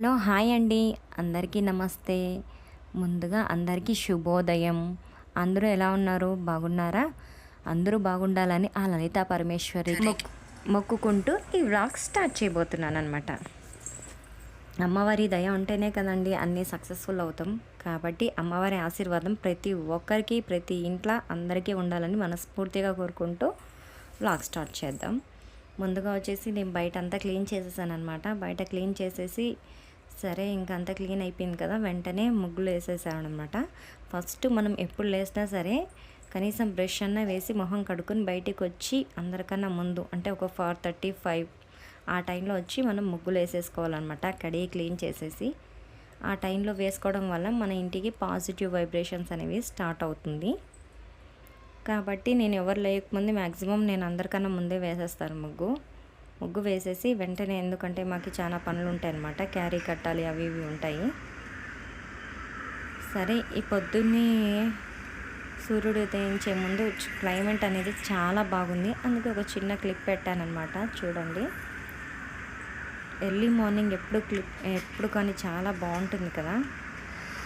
Hello hi అండి. అందరికీ నమస్తే. ముందుగా అందరికీ శుభోదయం. అందరూ ఎలా ఉన్నారు? బాగున్నారా? అందరూ బాగుండాలని ఆ లలిత పరమేశ్వరి మొక్కుకుంటూ ఈ వ్లాగ్ స్టార్ట్ చేయబోతున్నాను అనమాట అమ్మవారి దయ ఉంటేనే కదండి అన్నీ సక్సెస్ఫుల్ అవుతాం. కాబట్టి అమ్మవారి ఆశీర్వాదం ప్రతి ఒక్కరికి ప్రతి ఇంట్లో అందరికీ ఉండాలని మనస్ఫూర్తిగా కోరుకుంటూ వ్లాగ్ స్టార్ట్ చేద్దాం. ముందుగా వచ్చేసి నేను బయట అంతా క్లీన్ చేసేసాను అనమాట బయట క్లీన్ చేసేసి సరే ఇంకంతా క్లీన్ అయిపోయింది కదా వెంటనే ముగ్గులు వేసేసామన్నమాట. అనమాట ఫస్ట్ మనం ఎప్పుడు లేసినా సరే కనీసం బ్రష్ అన్న వేసి మొహం కడుక్కొని బయటికి వచ్చి అందరికన్నా ముందు అంటే ఒక ఫోర్ థర్టీ ఫైవ్ ఆ టైంలో వచ్చి మనం ముగ్గులు వేసేసుకోవాలన్నమాట కడిగి క్లీన్ చేసేసి. ఆ టైంలో వేసుకోవడం వల్ల మన ఇంటికి పాజిటివ్ వైబ్రేషన్స్ అనేవి స్టార్ట్ అవుతుంది. కాబట్టి నేను ఎవరు లేకముందు మ్యాక్సిమం నేను అందరికన్నా ముందే వేసేస్తాను ముగ్గు. ముగ్గు వేసేసి వెంటనే ఎందుకంటే మాకు చాలా పనులు ఉంటాయి అన్నమాట క్యారీ కట్టాలి అవి ఇవి ఉంటాయి. సరే ఈ పొద్దున్నే సూర్యుడు ఉదయించే ముందు క్లైమేట్ అనేది చాలా బాగుంది. అందుకే ఒక చిన్న క్లిప్ పెట్టానమాట చూడండి. ఎర్లీ మార్నింగ్ ఎప్పుడు క్లిప్ ఎప్పుడు కానీ చాలా బాగుంటుంది కదా.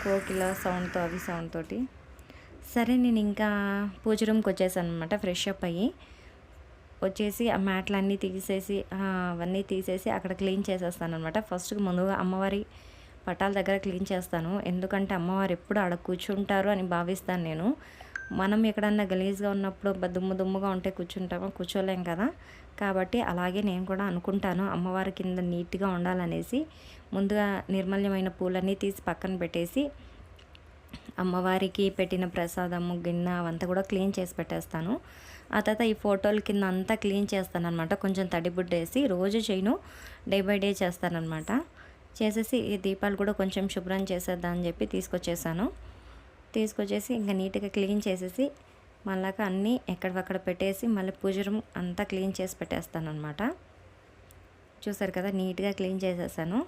కోకిల సౌండ్తో అవి సౌండ్ తోటి సరే నేను ఇంకా పూజ రూమ్కి వచ్చేసాను అనమాట ఫ్రెష్ అప్ అయ్యి. వచ్చేసి ఆ మ్యాట్లు అన్నీ తీసేసి అవన్నీ తీసేసి అక్కడ క్లీన్ చేసేస్తాను అనమాట ఫస్ట్ ముందుగా అమ్మవారి పటాల దగ్గర క్లీన్ చేస్తాను. ఎందుకంటే అమ్మవారు ఎప్పుడు ఆడ కూర్చుంటారు అని భావిస్తాను నేను. మనం ఎక్కడన్నా గలీజ్గా ఉన్నప్పుడు దుమ్ము దుమ్ముగా ఉంటే కూర్చుంటామో? కూర్చోలేం కదా. కాబట్టి అలాగే నేను కూడా అనుకుంటాను అమ్మవారి కింద నీట్గా ఉండాలనేసి. ముందుగా నిర్మల్యమైన పూలన్నీ తీసి పక్కన పెట్టేసి అమ్మవారికి పెట్టిన ప్రసాదము గిన్నె అవంతా కూడా క్లీన్ చేసి పెట్టేస్తాను. ఆ తర్వాత ఈ ఫోటోల కింద అంతా క్లీన్ చేస్తానమాట కొంచెం తడిబుడ్డ వేసి రోజు చేయను డే బై డే చేస్తానమాట చేసేసి ఈ దీపాలు కూడా కొంచెం శుభ్రం చేసేద్దాం అని చెప్పి తీసుకొచ్చేసాను. తీసుకొచ్చేసి ఇంకా నీట్గా క్లీన్ చేసేసి మళ్ళాక అన్నీ ఎక్కడక్కడ పెట్టేసి మళ్ళీ పూజ రూమ్ అంతా క్లీన్ చేసి పెట్టేస్తాను అనమాట చూసారు కదా నీట్గా క్లీన్ చేసేసాను.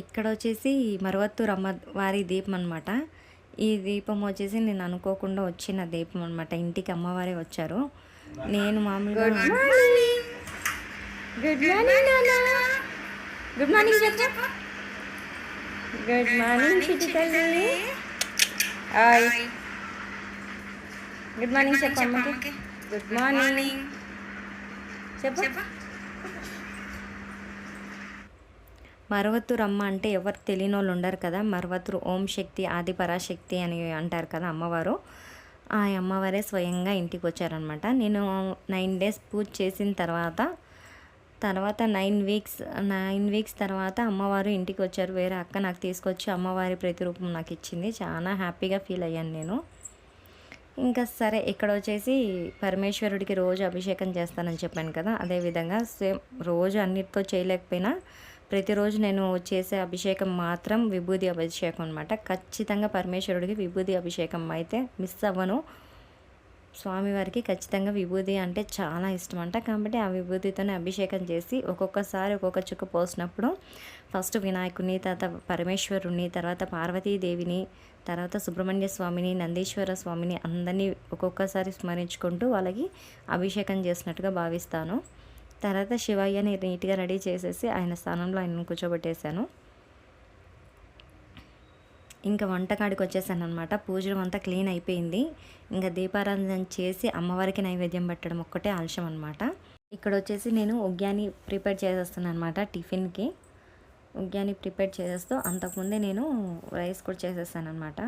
ఇక్కడ వచ్చేసి మరవత్తూరు అమ్మ వారి దీపం అనమాట ఈ దీపం వచ్చేసి నేను అనుకోకుండా వచ్చిన దీపం అనమాట ఇంటికి అమ్మవారే వచ్చారు. నేను మామూలుగా good morning good morning good morning Chitti తల్లి. హాయ్ గుడ్ మార్నింగ్ చెప్పు అమ్మకి గుడ్ మార్నింగ్ చెప్పు. మరవత్తూరు అమ్మ అంటే ఎవరు తెలియని వాళ్ళు ఉండరు కదా. మరవతురు ఓం శక్తి ఆది పరాశక్తి అని అంటారు కదా అమ్మవారు. ఆ అమ్మవారే స్వయంగా ఇంటికి వచ్చారనమాట నేను నైన్ డేస్ పూజ చేసిన తర్వాత తర్వాత నైన్ వీక్స్ నైన్ వీక్స్ తర్వాత అమ్మవారు ఇంటికి వచ్చారు. వేరే అక్క నాకు తీసుకొచ్చి అమ్మవారి ప్రతిరూపం నాకు ఇచ్చింది. చాలా హ్యాపీగా ఫీల్ అయ్యాను నేను. ఇంకా సరే ఇక్కడ వచ్చేసి పరమేశ్వరుడికి రోజు అభిషేకం చేస్తానని చెప్పాను కదా. అదేవిధంగా సేమ్ రోజు అన్నిటితో చేయలేకపోయినా ప్రతిరోజు నేను చేసే అభిషేకం మాత్రం విభూది అభిషేకం అనమాట ఖచ్చితంగా పరమేశ్వరుడికి విభూది అభిషేకం అయితే మిస్ అవ్వను. స్వామివారికి ఖచ్చితంగా విభూది అంటే చాలా ఇష్టం అంట. కాబట్టి ఆ విభూతితోనే అభిషేకం చేసి ఒక్కొక్కసారి ఒక్కొక్క చుక్క పోసినప్పుడు ఫస్ట్ వినాయకుని తర్వాత పరమేశ్వరుని తర్వాత పార్వతీదేవిని తర్వాత సుబ్రహ్మణ్య స్వామిని నందీశ్వర స్వామిని అందరినీ ఒక్కొక్కసారి స్మరించుకుంటూ వాళ్ళకి అభిషేకం చేసినట్టుగా భావిస్తాను. తర్వాత శివయ్యని నీట్గా రెడీ చేసేసి ఆయన స్థానంలో ఆయన కూర్చోబెట్టేశాను. ఇంకా వంటకాడికి వచ్చేసాను అనమాట పూజలు అంతా క్లీన్ అయిపోయింది. ఇంకా దీపారాధన చేసి అమ్మవారికి నైవేద్యం పెట్టడం ఒక్కటే ఆలస్యం అనమాట ఇక్కడ వచ్చేసి నేను ఉగ్యాని ప్రిపేర్ చేసేస్తాను అనమాట టిఫిన్కి. ఉగ్యాని ప్రిపేర్ చేసేస్తూ అంతకుముందే నేను రైస్ కూడా చేసేస్తాను అనమాట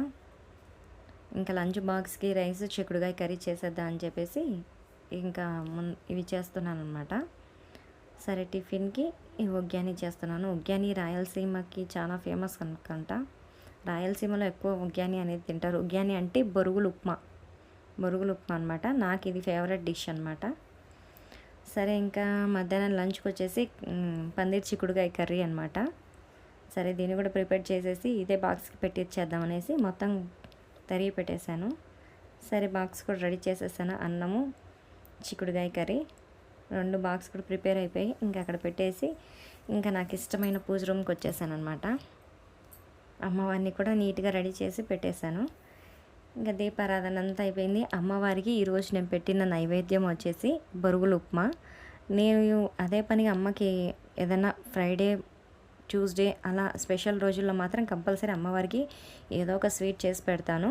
ఇంకా లంచ్ బాక్స్కి రైస్ చిక్కుడుగాయ కర్రీ చేసేద్దాం అని చెప్పేసి ఇంకా మున్ ఇవి చేస్తున్నాను అనమాట సరే టిఫిన్కి ఈ చేస్తున్నాను. ఉగ్యాని రాయలసీమకి చాలా ఫేమస్ అనుకుంట రాయలసీమలో ఎక్కువ ఉగ్యాని అనేది తింటారు. ఉగ్గాని అంటే బొరుగులు ఉప్మా. బొరుగులు ఉప్మా అనమాట నాకు ఇది ఫేవరెట్ డిష్ అనమాట సరే ఇంకా మధ్యాహ్నం లంచ్కి వచ్చేసి పందిర్ చిక్కుడుగాయ కర్రీ అనమాట సరే దీన్ని కూడా ప్రిపేర్ చేసేసి ఇదే బాక్స్కి పెట్టిచ్చేద్దాం అనేసి మొత్తం తరిగి పెట్టేశాను. సరే బాక్స్ కూడా రెడీ చేసేసాను. అన్నము చిక్కుడుగాయ కర్రీ. రెండు బాక్స్ కూడా ప్రిపేర్ అయిపోయి ఇంకా అక్కడ పెట్టేసి ఇంకా నాకు ఇష్టమైన పూజ రూమ్కి వచ్చేసాను అనమాట అమ్మవారిని కూడా నీట్గా రెడీ చేసి పెట్టేశాను. ఇంకా దీపారాధన అంతా అయిపోయింది. అమ్మవారికి ఈరోజు నేను పెట్టిన నైవేద్యం వచ్చేసి బరుగులు ఉప్మా. నేను అదే పనిగా అమ్మకి ఏదైనా ఫ్రైడే ట్యూస్డే అలా స్పెషల్ రోజుల్లో మాత్రం కంపల్సరీ అమ్మవారికి ఏదో ఒక స్వీట్ చేసి పెడతాను.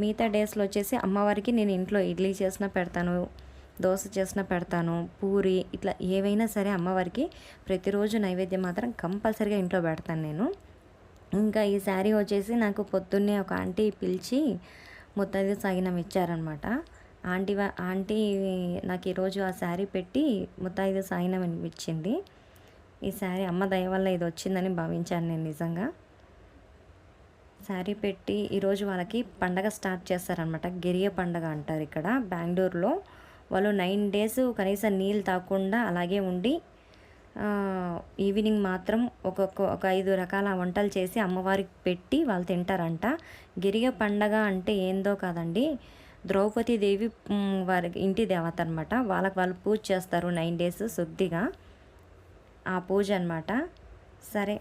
మిగతా డేస్లో వచ్చేసి అమ్మవారికి నేను ఇంట్లో ఇడ్లీ చేసినా పెడతాను. దోశ చేసిన పెడతాను పూరి ఇట్లా ఏవైనా సరే అమ్మవారికి ప్రతిరోజు నైవేద్యం మాత్రం కంపల్సరీగా ఇంట్లో పెడతాను నేను. ఇంకా ఈ శారీ వచ్చేసి నాకు పొద్దున్నే ఒక ఆంటీ పిలిచి ముత్తది సాగినం ఇచ్చారనమాట ఆంటీ వా- ఆంటీ నాకు ఈరోజు ఆ శారీ పెట్టి ముత్తైదు సాయినం ఇచ్చింది. ఈ శారీ అమ్మ దయ వల్ల ఇది వచ్చిందని భావించాను నేను నిజంగా. శారీ పెట్టి ఈరోజు వాళ్ళకి పండగ స్టార్ట్ చేస్తారనమాట గిరియ పండగ అంటారు ఇక్కడ బెంగళూరులో. వాళ్ళు నైన్ డేస్ కనీసం నీళ్ళు తాగకుండా అలాగే ఉండి ఈవినింగ్ మాత్రం ఒక్కొక్క ఒక ఐదు రకాల వంటలు చేసి అమ్మవారికి పెట్టి వాళ్ళు తింటారంట. గిరిగ పండగ అంటే ఏందో కాదండి. ద్రౌపది దేవి వారి ఇంటి దేవత అనమాట వాళ్ళకి వాళ్ళు పూజ చేస్తారు నైన్ డేస్ శుద్ధిగా. ఆ పూజ అనమాట సరే.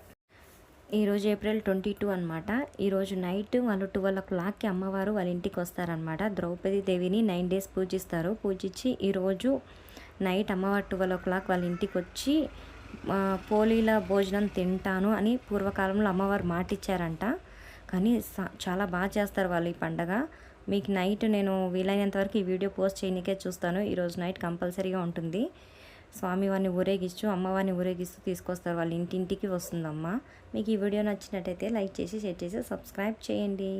ఈరోజు ఏప్రిల్ ట్వంటీ టూ అనమాట ఈరోజు నైట్ వాళ్ళు ట్వెల్వ్ ఓ క్లాక్కి అమ్మవారు వాళ్ళ ఇంటికి వస్తారనమాట ద్రౌపది దేవిని నైన్ డేస్ పూజిస్తారు. పూజించి ఈరోజు నైట్ అమ్మవారు ట్వెల్వ్ ఓ క్లాక్ వాళ్ళ ఇంటికి వచ్చి పోలీల భోజనం తింటాను అని పూర్వకాలంలో అమ్మవారు మాటిచ్చారంట. కానీ చాలా బాగా చేస్తారు వాళ్ళు ఈ పండగ. మీకు నైట్ నేను వీలైనంత వరకు ఈ వీడియో పోస్ట్ చేయనికే చూస్తాను. ఈరోజు నైట్ కంపల్సరీగా ఉంటుంది. స్వామివారిని ఊరేగిస్తూ అమ్మవారిని ఊరేగిస్తూ తీసుకొస్తారు వాళ్ళ ఇంటింటికి వస్తుందమ్మ. మీకు ఈ వీడియో నచ్చినట్టయితే లైక్ చేసి షేర్ చేసి సబ్స్క్రైబ్ చేయండి.